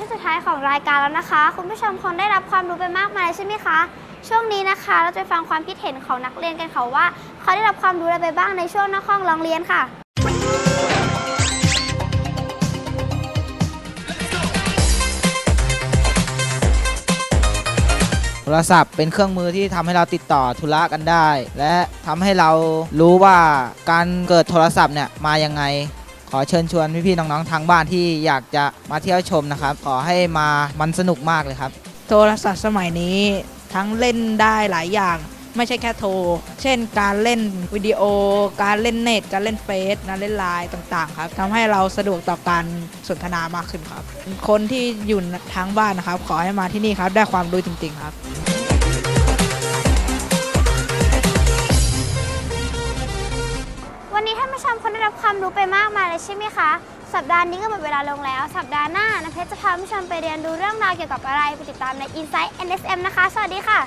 ช่วงสุดท้ายของรายการแล้วนะคะ คุณผู้ชมคงได้รับความรู้ไปมากมายใช่ไหมคะ ช่วงนี้นะคะ เราจะไปฟังความคิดเห็นของนักเรียนกันค่ะว่า เขาได้รับความรู้อะไรไปบ้างในช่วงนอกห้องร้องเรียนค่ะ โทรศัพท์เป็นเครื่องมือที่ทำให้เราติดต่อธุระกันได้ และทำให้เรารู้ว่าการเกิดโทรศัพท์เนี่ยมายังไง ขอเชิญชวนพี่ๆน้องๆทางบ้านที่อยากจะมาเที่ยวชมนะครับ ขอให้มามันสนุกมากเลยครับ โทรศัพท์สมัยนี้ทั้งเล่นได้หลายอย่าง ไม่ใช่แค่โทร เช่นการเล่นวิดีโอ การเล่นเน็ต การเล่นเฟซการเล่นไลน์ต่างๆ ครับทำให้เราสะดวกต่อการสนทนามากขึ้นครับ คนที่อยู่ทางบ้านนะครับ ขอให้มาที่นี่ครับ ได้ความรู้จริง ๆ ครับ ได้รับความรู้ไปมากมายเลยใช่ไหมคะ สัปดาห์นี้ก็หมดเวลาลงแล้ว สัปดาห์หน้าน้ำเพชรจะพาผู้ชมไปเรียนดูเรื่องราวเกี่ยวกับอะไร ไปติดตามใน Insight NSM นะคะ สวัสดีค่ะ